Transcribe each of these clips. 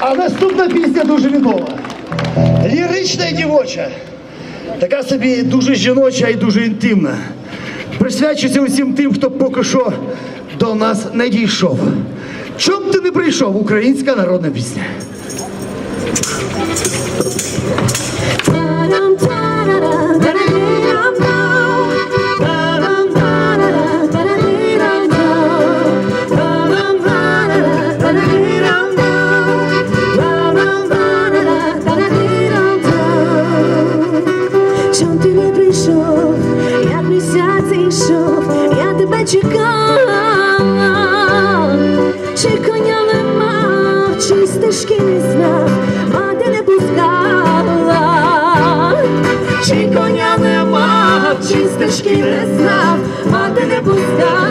А наступна пісня дуже відома. Лірична і дівоча. Така собі дуже жіноча і дуже інтимна. Присвячується усім тим, хто поки що до нас не дійшов. Чом ти не прийшов? Українська народна пісня. Ти не прийшов, як місяць йшов, я тебе чекала, чи коня не мав, чи стежки не знав, мати не пускала, чи коня не мав, чи стежки не знав, мати не пускала.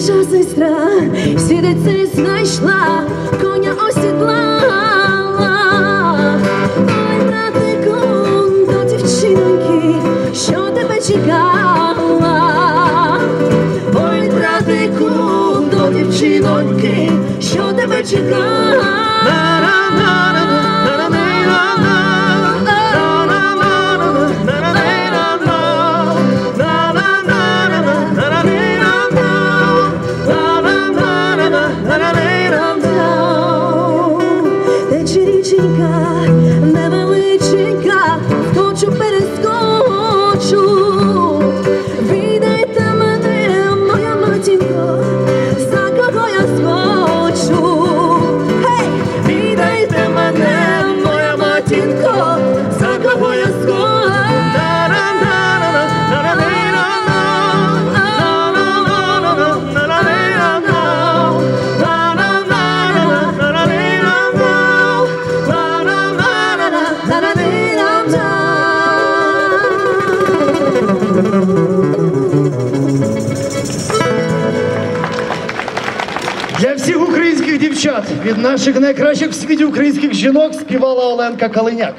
Старша сестра сідеться і знайшла, коня осідлала. Ой, братику, до дівчиноньки, що тебе чекала. Ой, братику, до дівчиноньки, що тебе чекала. Для всіх українських дівчат від наших найкращих в світі українських жінок співала Оленка Калиняк.